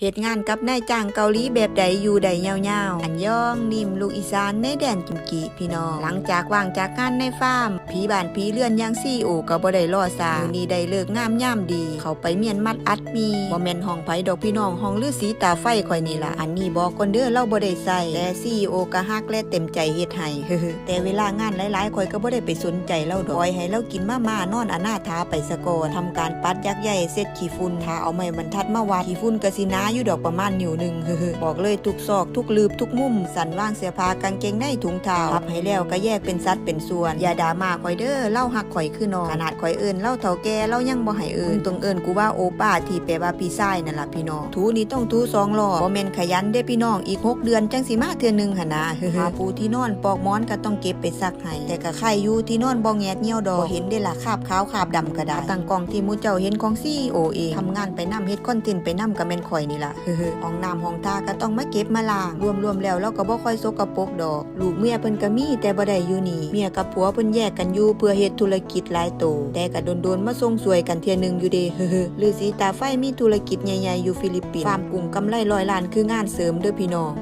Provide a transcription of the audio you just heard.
เหตุงานกับนายจ้างเกาหลีแบบใดอยู่ใดยาวๆ อันยองนิ่มลูกอีสานในแดนกิมกิพี่น้อง หลังจากว่างจากงานในฟาร์มผีบ้านผีเลื่อนย่างซี่โอก็บ่ได้รอซามือนี้ได้เลิกงามย่ามดี เขาไปเมียนมัดอัดมีบ่แม่นห้องไผดอกพี่น้องห้องฤาษีตาไฟข่อยนี่ล่ะอันนี้บอกก่อนเด้อเราบ่ได้ใส่แต่ซี่โอก็ฮักและเต็มใจเฮ็ดให้แต่เวลางานหลายๆข่อยก็บ่ได้ไปสนใจเราดอยให้เรากินมาม่านอนอนาถาไปซะกอนทำการปัดยักษ์ใหญ่เสร็จขี้ฝุ่นถ้าเอาไม้บรรทัดมาวัดขี้ฝุ่นก็สินาอยู่ดอกประมาณนิ้วหนึ่งบอกเลยทุกซอกทุกลืบทุกมุม สันว่างเสื้อผ้ากางเกงในถุงเท้าพับให้แล้วก็แยกเป็นสัดเป็นส่วน อย่าด่ามาข่อยเด้อเล่าหักข่อยคือนองขนาดข่อยเอิ้นเล่าเฒ่าแก่เล่ายังบ่ให้เอิ้นต้องเอิ้นกูว่าโอป้าที่แปลว่าพี่ชายนั่นล่ะพี่น้องทูนี่ต้องทูสองรอบบ่แม่นขยันเด้พี่น้องอีกหกเดือนจังสิมาเทื่อหนึงหนนะหาปูที่นอนปอกหมอนก็ต้องเก็บไปซักให้แต่ก็ใครอยู่ที่นอนบ่แงดเหี่ยวดอกเห็นได้ล่ะคาบขาวคาบดำก็ได้ตั้งกองที่มูเจ้าเห็นของซีโอเองทำงานไปนํเฮ็ดคอนเทนต์ไปนํก็แม่นข่อยนี่ล่ะห้องน้ำห้องท่าก็ต้องมาเก็บมาล้างรวมๆแล้วเราก็บ่ค่อยซกปรกดอก ลูกเมียเพิ่นก็มีแต่บ่ได้อยู่นี่ เมียกับผัวเพิ่นแยกกันอยู่เพื่อเฮ็ดธุรกิจหลายโต แต่ก็โดนๆมาส่งสวยกันเที่ยนึงอยู่เด้เฮ้อๆฤาษีตาไฟมีธุรกิจใหญ่ๆอยู่ฟิลิปปินส์ฟาร์มกุ้งกำไรร้อยล้านคืองานเสริมเด้อพี่น้อง